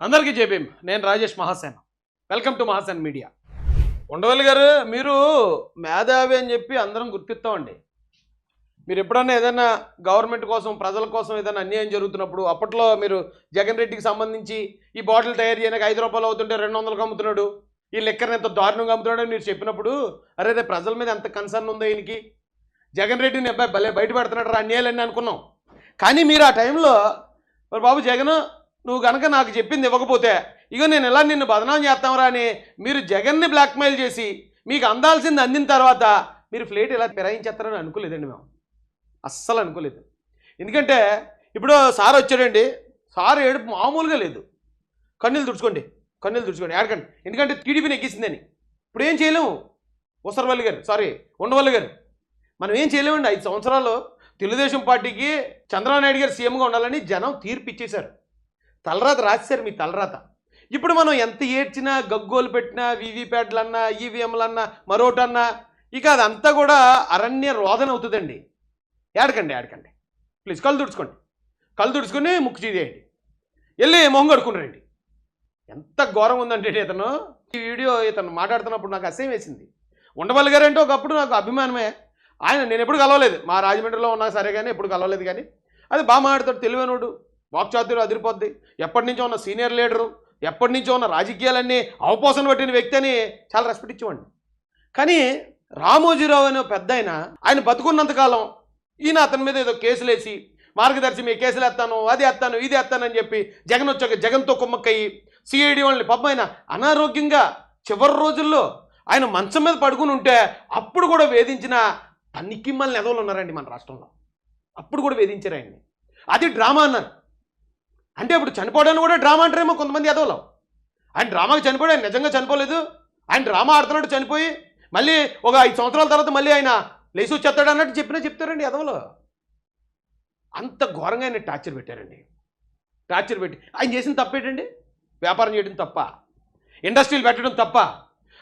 అందరికీ జేబీఎం నేను Rajesh Mahasen. Welcome to Mahasen media. Undavalli garu మీరు మేధావి అని చెప్పి అందరం గుర్తిస్తామండి మీరు ఎప్పుడన్నా ఏదైనా గవర్నమెంట్ కోసం ప్రజల కోసం ఏదైనా అన్యాయం జరుగుతున్నప్పుడు అప్పట్లో మీరు జగన్ రెడ్డికి సంబంధించి ఈ బాటిల్ తయారు చేయడానికి ఐదు రూపాయలు అవుతుంటే రెండు వందలకు అమ్ముతున్నాడు ఈ లెక్కర్ని ఎంత దారుణంగా అమ్ముతున్నాడు మీరు చెప్పినప్పుడు అరే రే ప్రజల మీద ఎంత కన్సర్న్ ఉందో ఈయనకి? జగన్ రెడ్డిని అబ్బాయి భలే బయట పెడుతున్నాడు రా అన్యాయాలన్నీ అనుకున్నాం. కానీ మీరు ఆ టైంలో మరి బాబు జగన్ నువ్వు కనుక నాకు చెప్పింది ఇవ్వకపోతే ఇగో నేను ఎలా నిన్ను బదనాం చేస్తామరా అని మీరు జగన్ని బ్లాక్మెయిల్ చేసి మీకు అందాల్సింది అందిన తర్వాత మీరు ఫ్లేట్ ఇలా ఫిరాయించేస్తారని అనుకోలేదండి మేము. అస్సలు అనుకోలేదు. ఎందుకంటే ఇప్పుడు సార్ వచ్చాడండి. సార్ ఏడుపు మామూలుగా లేదు. కన్నీళ్ళు తుడుచుకోండి కన్నీళ్ళు తుడుచుకోండి ఏడకండి. ఎందుకంటే టీడీపీని ఎక్కిసిందని ఇప్పుడు ఏం చేయలేము? ఉసరవల్లి గారు సారీ ఉండవల్లి గారు. మనం ఏం చేయలేమండి? ఐదు సంవత్సరాలు తెలుగుదేశం పార్టీకి చంద్రబాబు నాయుడు గారు సీఎంగా ఉండాలని జనం తీర్పు ఇచ్చేశారు. తలరాత రాశారు మీ తలరాత. ఇప్పుడు మనం ఎంత ఏడ్చినా గగ్గోలు పెట్టినా వీవీప్యాట్లన్నా ఈవీఎంలన్నా మరోటన్నా ఇక అదంతా కూడా అరణ్య రోదన అవుతుందండి. ఏడకండి ఏడకండి. ప్లీజ్ కళ్ళు తుడుచుకోండి. కళ్ళు తుడుచుకుని ముక్కు చేయండి వెళ్ళి మొహం కడుకుని ఎంత ఘోరం ఉందంటే ఇతను. ఈ వీడియో ఇతను మాట్లాడుతున్నప్పుడు నాకు అసహ్యం వేసింది. ఉండవల్లి గారు అంటే ఒకప్పుడు నాకు అభిమానమే. ఆయన నేను ఎప్పుడు కలవలేదు. మా రాజమండ్రిలో ఉన్నా సరే కానీ ఎప్పుడు కలవలేదు కానీ అది బాగా మాట్లాడతాడు తెలివైనోడు. వాక్చాతుర్యం అదిరిపోద్ది. ఎప్పటి నుంచో ఉన్న సీనియర్ లీడరు ఎప్పటి నుంచో ఉన్న రాజకీయాలన్నీ అవపోసన పట్టిన వ్యక్తి అని చాలా రెస్పెక్ట్ ఇచ్చేవాడిని. కానీ రామోజీరావు అనే పెద్ద ఆయన ఆయన బతుకున్నంతకాలం ఈయన అతని మీద ఏదో కేసులు వేసి మార్గదర్శి మీ కేసులు ఎత్తాను అది ఎత్తాను ఇది ఎత్తాను అని చెప్పి జగన్ వచ్చాక జగన్తో కుమ్మక్కయ్యి సిఐడి వాళ్ళని పాపం అనారోగ్యంగా చివరి రోజుల్లో ఆయన మంచం మీద పడుకుని ఉంటే అప్పుడు కూడా వేధించిన పనికిమ్మల్ని ఎదవలు ఉన్నారండి మన రాష్ట్రంలో. అప్పుడు కూడా వేధించారు ఆయన్ని. అది డ్రామా అన్నారు. అంటే ఇప్పుడు చనిపోవడానికి కూడా డ్రామా అంటారేమో కొంతమంది ఎదవలు ఆయన డ్రామాకి చనిపోయాడు ఆయన నిజంగా చనిపోలేదు. ఆయన డ్రామా ఆడుతున్నాడు చనిపోయి మళ్ళీ ఒక ఐదు సంవత్సరాల తర్వాత మళ్ళీ ఆయన లేచి వచ్చేస్తాడు అన్నట్టు చెప్పినా చెప్తారండి ఎదవలు అంత ఘోరంగా ఆయన టార్చర్ పెట్టారండి. టార్చర్ పెట్టి ఆయన చేసిన తప్పేటండి వ్యాపారం చేయడం తప్ప. ఇండస్ట్రీలు పెట్టడం తప్ప.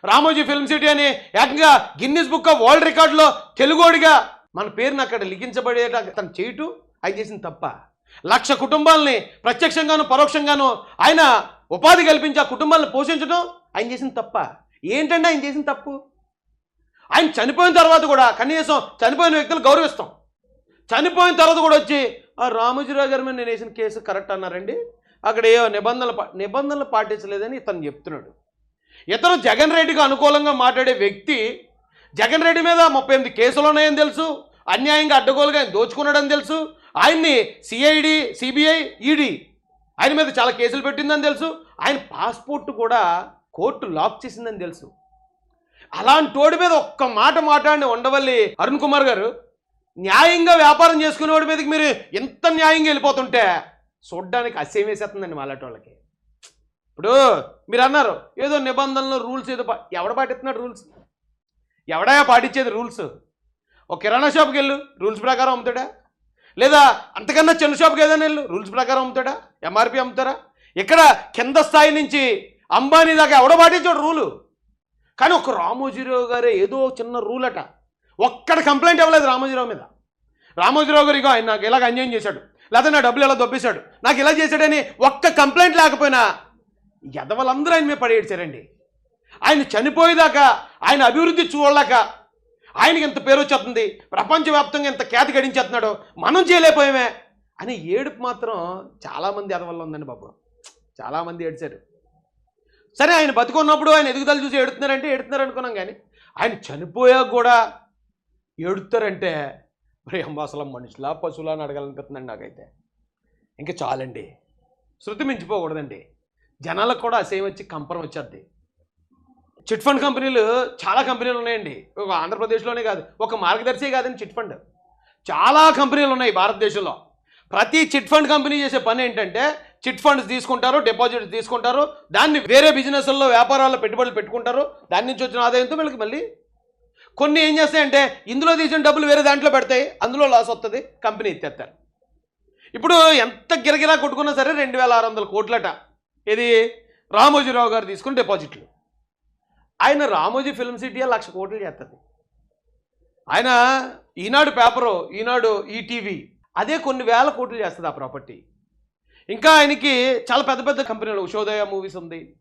రామోజీ ఫిల్మ్ సిటీ అని ఏకంగా గిన్నిస్ బుక్ ఆఫ్ వరల్డ్ రికార్డులో తెలుగోడిగా మన పేరును అక్కడ లిఖించబడేట తను చేయటం ఆయన చేసిన తప్ప. లక్ష కుటుంబాలని ప్రత్యక్షంగాను పరోక్షంగాను ఆయన ఉపాధి కల్పించి ఆ కుటుంబాలను పోషించడం ఆయన చేసిన తప్ప. ఏంటంటే ఆయన చేసిన తప్పు? ఆయన చనిపోయిన తర్వాత కూడా కనీసం చనిపోయిన వ్యక్తులు గౌరవిస్తాం. చనిపోయిన తర్వాత కూడా వచ్చి ఆ రామోజీరావు గారి మీద నేను వేసిన కేసు కరెక్ట్ అన్నారండి. అక్కడ ఏ నిబంధనలు నిబంధనలు పాటించలేదని ఇతను చెప్తున్నాడు. ఇతను జగన్ రెడ్డికి అనుకూలంగా మాట్లాడే వ్యక్తి జగన్ రెడ్డి మీద ముప్పై ఎనిమిది కేసులు ఉన్నాయని తెలుసు. అన్యాయంగా అడ్డగోలుగా ఆయన దోచుకున్నాడని తెలుసు. ఆయన్ని సిఐడి సిబిఐ ఈడీ ఆయన మీద చాలా కేసులు పెట్టిందని తెలుసు. ఆయన పాస్పోర్ట్ కూడా కోర్టు లాక్ చేసిందని తెలుసు. అలాంటి మీద ఒక్క మాట మాట్లాడిన ఉండవల్లి అరుణ్ కుమార్ గారు న్యాయంగా వ్యాపారం చేసుకునేవాడి మీదకి మీరు ఎంత న్యాయంగా వెళ్ళిపోతుంటే చూడ్డానికి అసహ్యం వేసేస్తుందండి మాలాంటి వాళ్ళకి. ఇప్పుడు మీరు అన్నారు ఏదో నిబంధనలు రూల్స్ ఏదో ఎవడ పాటిస్తున్నాడు రూల్స్? ఎవడయా పాటించేది రూల్స్? ఒక కిరాణా షాప్కి వెళ్ళు రూల్స్ ప్రకారం అమ్ముతాడా? లేదా అంతకన్నా చిన్న షాప్కి ఏదైనా వెళ్ళు. రూల్స్ ప్రకారం అమ్ముతాడా? ఎంఆర్పి అమ్ముతారా? ఇక్కడ కింద స్థాయి నుంచి అంబానీ దాకా ఎవడ పాటించాడు రూలు. కానీ ఒక రామోజీరావు గారే ఏదో చిన్న రూల్ అట ఒక్కడ కంప్లైంట్ ఇవ్వలేదు రామోజీరావు మీద. రామోజీరావు గారు ఇగో ఆయన నాకు ఇలాగ అన్యాయం చేశాడు. లేదా నా డబ్బులు ఎలా దొబ్బేశాడు? నాకు ఇలా చేశాడని ఒక్క కంప్లైంట్ లేకపోయినా ఎదవలందరూ ఆయన మీద పడేడ్చారండి ఆయన చనిపోయేదాకా ఆయన అభివృద్ధి చూడలేక ఆయనకి ఎంత పేరు వచ్చేస్తుంది? ప్రపంచవ్యాప్తంగా ఎంత ఖ్యాతి గడించేస్తున్నాడో మనం చేయలేకపోయామే. అని ఏడుపు మాత్రం చాలామంది ఎదవల్ల ఉందండి బాబు. చాలామంది ఏడిచారు. సరే ఆయన బతుకున్నప్పుడు ఆయన ఎదుగుదల చూసి ఏడుతున్నారంటే ఏడుతున్నారు అనుకున్నాం కానీ ఆయన చనిపోయాక కూడా ఏడుతారంటే మరి అమ్మ మనుషులా పశువులా అని అడగాలనిపిస్తుందండి నాకైతే. ఇంకా చాలండి. శృతి మించిపోకూడదండి. జనాలకు కూడా అసేం వచ్చి కంపరం వచ్చేద్ది. చిట్ ఫండ్ కంపెనీలు చాలా కంపెనీలు ఉన్నాయండి. ఒక ఆంధ్రప్రదేశ్లోనే కాదు ఒక మార్గదర్శి కాదండి చిట్ ఫండ్. చాలా కంపెనీలు ఉన్నాయి భారతదేశంలో. ప్రతి చిట్ ఫండ్ కంపెనీ చేసే పని ఏంటంటే చిట్ ఫండ్స్ తీసుకుంటారు డిపాజిట్స్ తీసుకుంటారు దాన్ని వేరే బిజినెస్ల్లో వ్యాపారాల్లో పెట్టుబడులు పెట్టుకుంటారు దాని నుంచి వచ్చిన ఆదాయంతో వీళ్ళకి మళ్ళీ. కొన్ని ఏం చేస్తాయంటే ఇందులో తీసిన డబ్బులు వేరే దాంట్లో పెడతాయి అందులో లాస్ వస్తుంది కంపెనీ ఎత్తేస్తారు. ఇప్పుడు ఎంత గిరగిరా కొట్టుకున్నా సరే రెండు వేల ఆరు వందల కోట్లట. ఇది రామోజీరావు గారు తీసుకున్న డిపాజిట్లు. ఆయన రామోజీ ఫిల్మ్ సిటీ లక్ష కోట్లు చేస్తుంది. ఆయన ఈనాడు పేపరు ఈనాడు ఈటీవీ అదే కొన్ని వేల కోట్లు చేస్తుంది ఆ ప్రాపర్టీ. ఇంకా ఆయనకి చాలా పెద్ద పెద్ద కంపెనీలు ఉషోదయ మూవీస్ ఉంది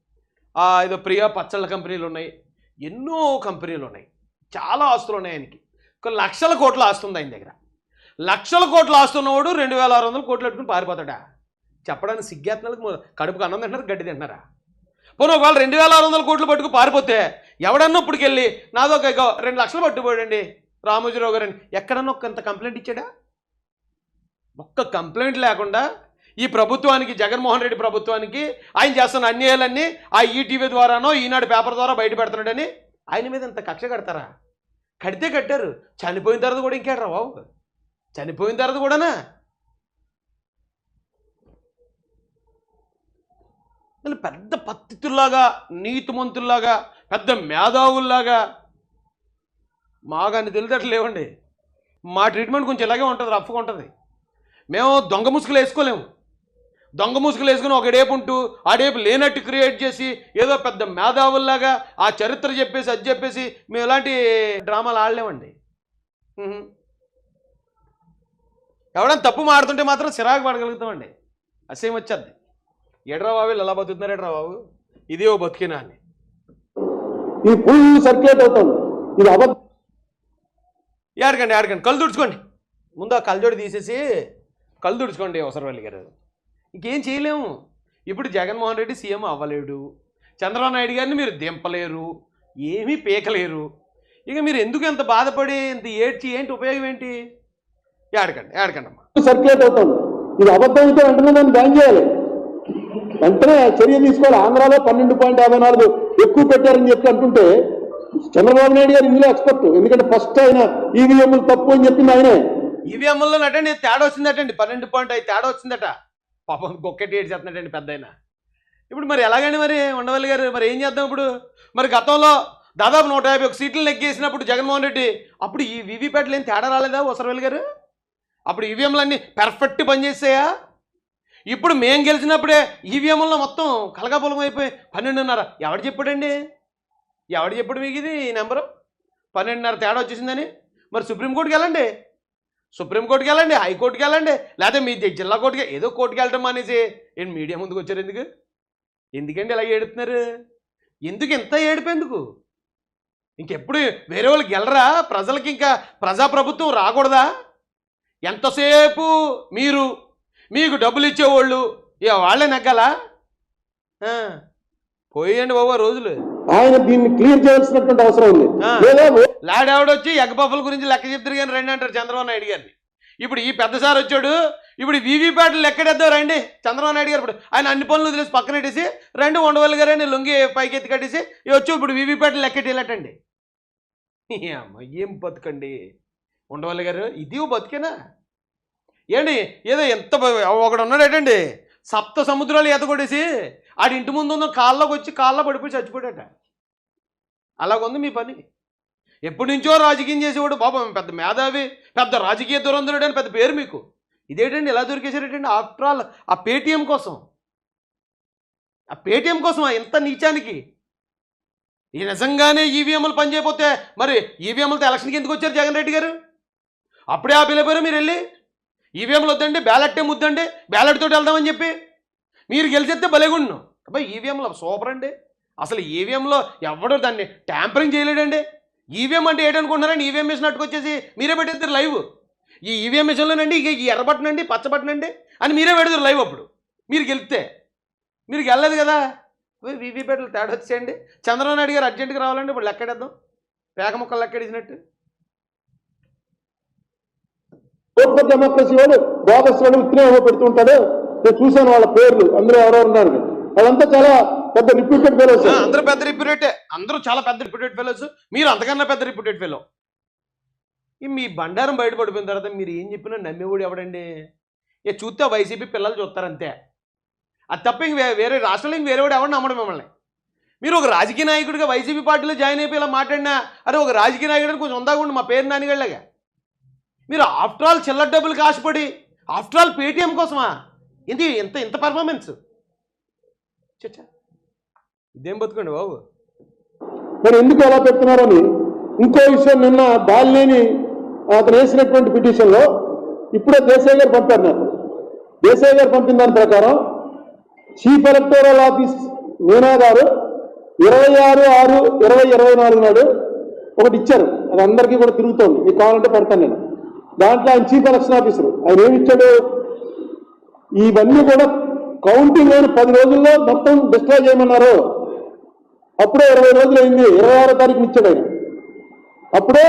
ఏదో ప్రియా పచ్చళ్ళ కంపెనీలు ఉన్నాయి ఎన్నో కంపెనీలు ఉన్నాయి. చాలా ఆస్తులు ఉన్నాయి ఆయనకి. కొన్ని లక్షల కోట్ల ఆస్తుంది ఆయన దగ్గర. లక్షల కోట్ల ఆస్తున్నవాడు రెండు వేల ఆరు వందల కోట్లు పెట్టుకుని పారిపోతాడా? చెప్పడానికి సిగ్గేతనాలకు కడుపుకు అన్నం తింటున్నారు గడ్డి తింటున్నారా? పోనీ ఒకవేళ రెండు వేల ఆరు వందల కోట్లు పట్టుకు పారిపోతే ఎవడన్నా ఇప్పటికెళ్ళి నాదో ఒక రెండు లక్షలు పట్టుకుపోయాడండి. రామోజీరావు గారు ఎక్కడన్నా ఒకంత కంప్లైంట్ ఇచ్చాడా? ఒక్క కంప్లైంట్ లేకుండా ఈ ప్రభుత్వానికి జగన్మోహన్ రెడ్డి ప్రభుత్వానికి ఆయన చేస్తున్న అన్యాయాలన్నీ ఆ ఈటీవీ ద్వారానో ఈనాడు పేపర్ ద్వారా బయట పెడుతున్నాడని ఆయన మీద ఇంత కక్ష కడతారా? కడితే కట్టారు. చనిపోయిన తర్వాత కూడా ఇంకేట్రా బాబు? చనిపోయిన తర్వాత కూడానా? వీళ్ళు పెద్ద పత్తితుల్లాగా నీతిమంతుల్లాగా పెద్ద మేధావుల్లాగా. మాగాన్ని తెలిదట్లు లేవండి. మా ట్రీట్మెంట్ కొంచెం ఇలాగే ఉంటుంది రఫ్గా ఉంటుంది. మేము దొంగ ముసుగులు వేసుకోలేము. దొంగ ముసుగులు వేసుకుని ఒక డేపు ఉంటూ ఆడేపు లేనట్టు క్రియేట్ చేసి ఏదో పెద్ద మేధావుల్లాగా ఆ చరిత్ర చెప్పేసి అది చెప్పేసి మేము ఇలాంటి డ్రామాలు ఆడలేమండి. ఎవడన్నా తప్పు మాడుతుంటే మాత్రం చిరాకు పడగలుగుతామండి. అసేం వచ్చేద్ది. ఎడ్రా బాబు వీళ్ళు ఎలా బతుకుతున్నారు ఎడ్రా బాబు? ఇదే ఓ బతికినా అని ఇది ఫుల్ సర్క్యులేట్ అవుతుంది ఇది అబద్ధం. ఆడకండి ఆడకండి కళ్ళు తుడుచుకోండి. ముందు ఆ కళ్ళజోడి తీసేసి కళ్ళు తుడుచుకోండి అవసరం గారు. ఇంకేం చేయలేము. ఇప్పుడు జగన్మోహన్ రెడ్డి సీఎం అవ్వలేడు. చంద్రబాబు నాయుడు గారిని మీరు దింపలేరు. ఏమీ పీకలేరు. ఇక మీరు ఎందుకు ఎంత బాధపడి ఇంత ఏడ్చి ఏంటి ఉపయోగం ఏంటి? ఆడకండి ఆడకండి అమ్మా సర్క్యులేట్ అవుతుంది ఇది అబద్ధం అయితే వెంటనే దాన్ని బ్యాన్ చేయాలి. వెంటనే చర్య తీసుకోవాలి. ఆంధ్రాలో పన్నెండు పాయింట్ యాభై నాలుగు ఎక్కువ పెట్టారని చెప్పి అంటుంటే చంద్రబాబు నాయుడు గారు ఇందులో ఎక్స్పర్ట్ ఎందుకంటే ఫస్ట్ ఆయన ఈవీఎంలు తప్పు అని చెప్పింది ఆయనే. ఈవీఎంలో అటండి తేడా వచ్చిందటండి. పన్నెండు పాయింట్ ఐదు తేడా వచ్చిందట. పాపం గొక్కటి ఏడు చేస్తున్నాడండి పెద్ద ఆయన. ఇప్పుడు మరి ఎలాగండి మరి ఉండవల్లి గారు? మరి ఏం చేద్దాం ఇప్పుడు? మరి గతంలో దాదాపు నూట యాభై ఒక సీట్లు నెగ్గేసినప్పుడు జగన్మోహన్ రెడ్డి అప్పుడు ఈ వీవీప్యాట్లు ఏం తేడా రాలేదా వసరవల్లి గారు? అప్పుడు ఈవీఎంలు అన్నీ పెర్ఫెక్ట్ పనిచేసాయా ఇప్పుడు మేము గెలిచినప్పుడే ఈవీఎంలో మొత్తం కలగాపులం అయిపోయి పన్నెండున్నర. ఎవడు చెప్పాడండి? ఎవడు చెప్పాడు మీకు ఇది ఈ నెంబరు? పన్నెండున్నర తేడా వచ్చేసిందని? మరి సుప్రీంకోర్టుకి వెళ్ళండి. సుప్రీంకోర్టుకి వెళ్ళండి హైకోర్టుకి వెళ్ళండి. లేకపోతే మీ జిల్లా కోర్టుకి ఏదో కోర్టుకి వెళ్ళడం అనేసి ఏంటి మీడియా ముందుకు వచ్చారు ఎందుకు? ఎందుకండి ఇలా ఏడుతున్నారు? ఎందుకు ఇంత ఏడిపేందుకు ఇంకెప్పుడు వేరే వాళ్ళకి వెళ్ళరా? ప్రజలకి ఇంకా ప్రజాప్రభుత్వం రాకూడదా? ఎంతసేపు మీరు మీకు డబ్బులు ఇచ్చేవాళ్ళు ఇక వాళ్ళే నెగ్గాలా? ఆ, పోయండి బాబా రోజులు. ఆయన దీన్ని క్లియర్ చేయాల్సినటువంటి అవసరం ఉంది. ఆ. లేదా లాడ్ ఆవిడొచ్చి ఎగ్గపప్పుల గురించి లెక్క చెప్తారు కానీ రండి అంటారు చంద్రబాబు నాయుడు గారిని. ఇప్పుడు ఈ పెద్ద సార్ వచ్చాడు ఇప్పుడు వీవీప్యాట్లు లెక్కడేద్దాం రండి. చంద్రబాబు నాయుడు గారు ఇప్పుడు ఆయన అన్ని పనులు వదిలేసి పక్కన పెట్టేసి రెండు ఉండవల్లి గారని లొంగి పైకి ఎత్తి కట్టేసి వచ్చి ఇప్పుడు వీవీప్యాట్లు లెక్కెట్టేలటండి అమ్మ ఏం బతుకండి? ఉండవల్లి గారు ఇది బతికేనా? ఏంటి? ఏదో ఎంత ఒకడు ఉన్నాడేటండి సప్త సముద్రాలు ఈత కొట్టేసి ఆడి ఇంటి ముందు ఉన్న కాళ్ళకు వచ్చి కాళ్ళ పడిపోయి చచ్చిపోయాట అలాగుంది మీ పని. ఎప్పటి నుంచో రాజకీయం చేసేవాడు బాబా పెద్ద మేధావి పెద్ద రాజకీయ దురంధరుడు అని పెద్ద పేరు మీకు. ఇదేటండి ఎలా దొరికేసారేటండి ఆఫ్టర్ ఆల్ ఆ పేటీఎం కోసం. ఆ పేటీఎం కోసం ఆ ఇంత నీచానికి. ఈ నిజంగానే ఈవీఎంలు పనిచేయకపోతే మరి ఈవీఎంలతో ఎలక్షన్కి ఎందుకు వచ్చారు జగన్ రెడ్డి గారు? అప్పుడే ఆ పిలిపారు మీరు వెళ్ళి ఈవీఎంలు వద్దండి బ్యాలెట్ ముద్దండి వద్దండి బ్యాలెట్ తోటి వెళ్దామని చెప్పి. మీరు గెలిచేస్తే బలేగుండు అబ్బాయి ఈవీఎంలో సూపర్ అండి. అసలు ఈవీఎంలో ఎవడు దాన్ని ట్యాంపరింగ్ చేయలేడండి. ఈవీఎం అంటే ఏంటనుకుంటున్నారండి? ఈవీఎం మిషన్ అట్టుకొచ్చేసి మీరే పెట్టేద్దరు లైవ్ ఈ ఈవీఎం మిషన్లోనండి ఇక ఈ ఎర్ర బటన్ అండి పచ్చ అండి అని మీరే పెడతారు లైవ్ అప్పుడు. మీరు గెలిస్తే. మీరు గెలలేదు కదా. వీవీపేటలు తేడా వచ్చేయండి. చంద్రబాబు నాయుడు గారు అర్జెంట్గా రావాలండి ఇప్పుడు లెక్కడేద్దాం. పేక ముక్కలు లెక్కడేసినట్టు. ఓట్ డెమోక్రసీ వాళ్ళు బోగస్ వాళ్ళు ఇతనే పెడుతుంటాడు నేను చూశాను వాళ్ళ పేర్లు. అందరూ ఎవరెవరు ఉన్నారు. వాళ్ళంతా చాలా పెద్ద రిప్యూటెడ్ ఫెలోస్ అందరూ పెద్ద రిప్యూటెడ్ అందరూ చాలా పెద్ద రిప్యూటెడ్ ఫెలోస్ మీరు అంతకన్నా పెద్ద రిప్యూటెడ్ ఫెలో మీ బండారం బయటపడిపోయిన తర్వాత మీరు ఏం చెప్పినా నమ్మేవాడు ఎవడండి? ఇక చూస్తే వైసీపీ పిల్లలు చూస్తారు అంతే అది తప్ప ఇంక వేరే రాష్ట్రంలో ఇంక వేరేవాడు ఎవడు నమ్మడం మిమ్మల్ని. మీరు ఒక రాజకీయ నాయకుడిగా వైసీపీ పార్టీలో జాయిన్ అయిపోయి ఇలా మాట్లాడినా అరే ఒక రాజకీయ నాయకుడిని కొంచెం ఉందాకుండా మా పేరు నానిగళ్ళగా మీరు ఆఫ్టర్ ఆల్ చిల్లర డబ్బులకు ఆశపడి ఆఫ్టర్ ఆల్ పేటీఎం కోసమా? ఇది ఇంత ఇంత పర్ఫార్మెన్స్ చచ్చా. ఇదేం బతుకండి బాబు? మరి ఎందుకు అలా పెడుతున్నారని? ఇంకో విషయం నిన్న బాలినేని అతను వేసినటువంటి పిటిషన్లో ఇప్పుడే దేశాయ్ గారు పంపారు నాకు దేశాయ్ గారు పంపిన దాని ప్రకారం చీఫ్ ఎలక్టోరల్ ఆఫీస్ మీనా గారు ఇరవై ఆరు ఆరు ఇరవై ఇరవై నాలుగు నాడు ఒకటి ఇచ్చారు. అది అందరికీ కూడా తిరుగుతోంది. మీకు కావాలంటే పెడతాను నేను. దాంట్లో ఆయన చీఫ్ ఎలక్షన్ ఆఫీసర్ ఆయన ఏమిచ్చాడు ఇవన్నీ కూడా కౌంటింగ్ అయిన పది రోజుల్లో మొత్తం డిస్ట్రాయ్ చేయమన్నారు. అప్పుడే ఇరవై రోజులు అయింది. ఇరవై ఆరో తారీఖున ఇచ్చాడు ఆయన. అప్పుడే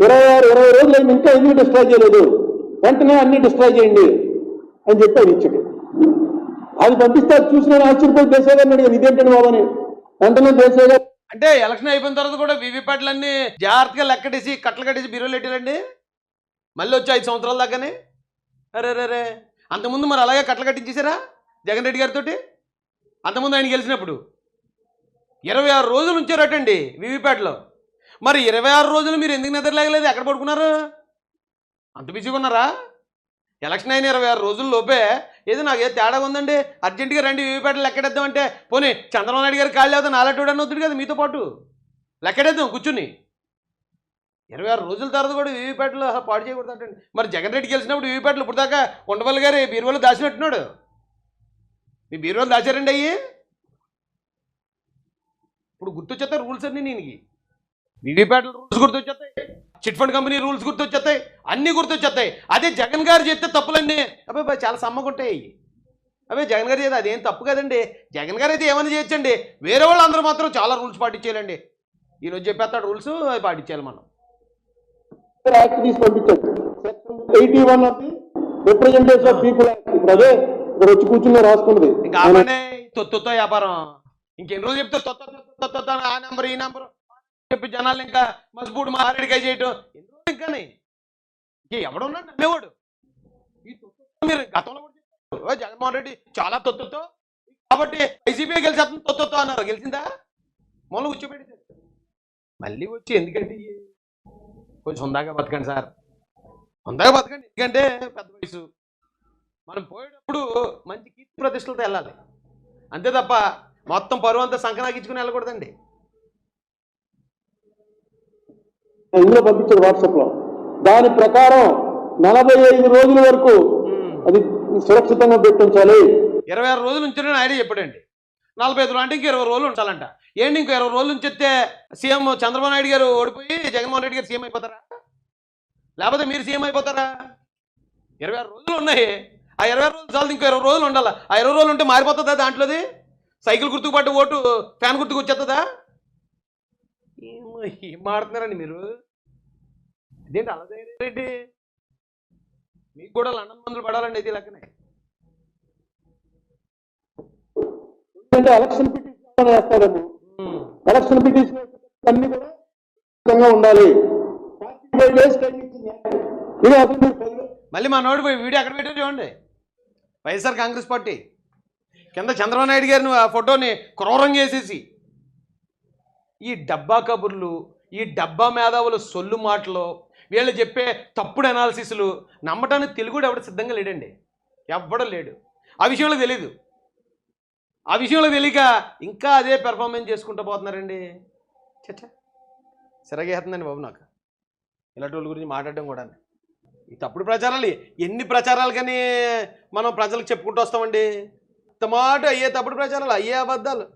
ఇరవై ఆరు ఇరవై రోజులు అయింది. ఇంకా ఎందుకు డిస్ట్రాయ్ చేయలేదు? వెంటనే అన్ని డిస్ట్రాయ్ చేయండి అని చెప్పి ఆయన ఇచ్చాడు. అది పంపిస్తే అది చూసి నేను ఆశ్చర్యపోయి దేశాయ్ గారిని అడిగాను ఇదేంటండి బాబని వెంటనే దేశాయ్ గారు అంటే ఎలక్షన్ అయిపోయిన తర్వాత కూడా వివిపాట్లన్నీ జాగ్రత్తగా లెక్కడేసి కట్టలు కట్టేసి బీరోలు పెట్టారండి మళ్ళీ వచ్చి ఐదు సంవత్సరాల దాకానే? అరే రే రే అంతకుముందు మరి అలాగే కట్టలు కట్టించేశారా జగన్ రెడ్డి గారితో అంతకుముందు ఆయన గెలిచినప్పుడు? ఇరవై ఆరు రోజులు ఉంచారటండి వీవీప్యాట్లో. మరి ఇరవై ఆరు రోజులు మీరు ఎందుకు నిద్రలేగలేదు ఎక్కడ పడుకున్నారు? అంత బిజీగా ఉన్నారా? ఎలక్షన్ అయిన ఇరవై ఆరు రోజుల లోపే ఏదో నాకు ఏదో తేడా ఉందండి. అర్జెంటుగా రండి వివిపేటలు లెక్కెడేద్దాం అంటే పోనీ చంద్రబాబు నాయుడు గారు ఖాళీ అవుతాను నాలటోడని వద్దుడు కదా మీతో పాటు. లెక్కెడేద్దాం కూర్చుని. ఇరవై ఆరు రోజుల తర్వాత కూడా వీవీప్యాట్లు పాడు చేయకూడదు అంటండి. మరి జగన్ రెడ్డి గెలిచినప్పుడు వీవీప్యాట్లు ఇప్పుడు దాకా ఉండవల్లి గారి బీరువాలు దాచినట్టున్నాడు. మీ బీరువాలు దాచారండి అయ్యి? ఇప్పుడు గుర్తొచ్చేస్తాయి రూల్స్ అన్నీ దీనికి వీవీప్యాట్ల రూల్స్ గుర్తొచ్చేస్తాయి. చిట్ ఫండ్ కంపెనీ రూల్స్ గుర్తొచ్చేస్తాయి. అన్నీ గుర్తొచ్చేస్తాయి. అదే జగన్ గారు చేస్తే తప్పులన్నీ. అబ్బాయి బాయ్ చాలా సమ్మగుంటాయి. అవే జగన్ గారు చేస్తే అదేం తప్పు కదండి. జగన్ గారు అయితే ఏమైనా చేయొచ్చండి. వేరే వాళ్ళు అందరూ మాత్రం చాలా రూల్స్ పాటించేయాలండి. ఈరోజు చెప్పేస్తాడు రూల్స్ అవి పాటించాలి మనం. యాక్ట్ తీసి పంపించాడు. Eighty one of the representation of people act ఇప్పుడు అదే ఇక్కడ వచ్చి కూర్చుని రాసుకున్నది. తొత్తుతో వ్యాపారం. ఇంకెన్ని రోజులు చెప్తే తొత్త ఆ నెంబర్ ఈ నెంబర్ చెప్పి జనాలు ఇంకా మజ్బూడు మారేడికాయ చేయటం. ఎన్ని రోజులు ఇంకానే ఎవడున్నాడు నమ్మేవాడు. ఈ తొత్తుతో మీరు గతంలో కూడా జగన్మోహన్ రెడ్డి చాలా తొత్తుతో కాబట్టి వైసీపీ గెలిచేస్తుంది తొత్తుతో అన్నారు. గెలిచిందా? మొన్న కూర్చోబెట్టి మళ్ళీ వచ్చి ఎందుకంటే కొంచెం హుందాగా బతకండి సార్. హుందాగా బతకండి. ఎందుకంటే పెద్ద వయసు. మనం పోయేటప్పుడు మంచి కీర్తి ప్రతిష్టలతో వెళ్ళాలి. అంతే తప్ప మొత్తం పరువు అంతా సంకనాగించుకుని వెళ్ళకూడదండి. ఇందులో పంపించాడు వాట్సాప్లో దాని ప్రకారం నలభై ఐదు రోజుల వరకు అది సురక్షితంగా పెట్టించాలి. ఇరవై ఆరు రోజులు ఉంచారని ఆయన చెప్పాడండి. నలభై ఐదు అంటే ఇంక ఇరవై రోజులు ఉంచాలంట ఏంటి ఇంకో ఇరవై రోజులు ఉంచితే సీఎం చంద్రబాబు నాయుడు గారు ఓడిపోయి జగన్మోహన్ రెడ్డి గారు సీఎం అయిపోతారా? లేకపోతే మీరు సీఎం అయిపోతారా? ఇరవై ఆరు రోజులు ఉన్నాయి. ఆ ఇరవై ఆరు రోజులు చాలు ఇంకో ఇరవై రోజులు ఉండాలి? ఆ ఇరవై రోజులు ఉంటే మారిపోతుందా దాంట్లోది? సైకిల్ గుర్తుకు పట్టు ఓటు ఫ్యాన్ గుర్తుకు వచ్చేస్తుందా? ఏం మాడుతున్నారండి మీరు? ఇదేంటి అలా రెడ్డి? మీకు కూడా లండన్ మందులు పడాలండి ఇది లెక్కనే. ఎందుకంటే ఎలక్షన్ పిటిషన్ వేస్తాడేమో ఉమ్. ఎలక్షన్ పిటిషన్ అన్ని కూడా ఉండాలి. మళ్ళీ మా పోయి వీడియో ఎక్కడ పెట్టారు చూడండి. వైఎస్ఆర్ కాంగ్రెస్ పార్టీ. కింద చంద్రబాబు నాయుడు గారిని ఆ ఫోటోని క్రూరంగా వేసేసి ఈ డబ్బా కబుర్లు ఈ డబ్బా మేధావుల సొల్లు మాటలు వీళ్ళు చెప్పే తప్పుడు అనాలిసిస్లు నమ్మటానికి తెలుగుడు ఎవడు సిద్ధంగా లేడండి? ఎవ్వడం లేడు. ఆ విషయంలో తెలీదు. ఆ విషయంలో తెలియక ఇంకా అదే పెర్ఫార్మెన్స్ చేసుకుంటూ పోతున్నారండి. చచ్చా సిరగేస్తుందండి బాబు నాకు. ఇలాంటి వాళ్ళ గురించి మాట్లాడడం కూడా ఈ తప్పుడు ప్రచారాలు ఎన్ని ప్రచారాలు కానీ మనం ప్రజలకు చెప్పుకుంటూ వస్తామండి. మాట అయ్యే తప్పుడు ప్రచారాలు అయ్యే అబద్ధాలు.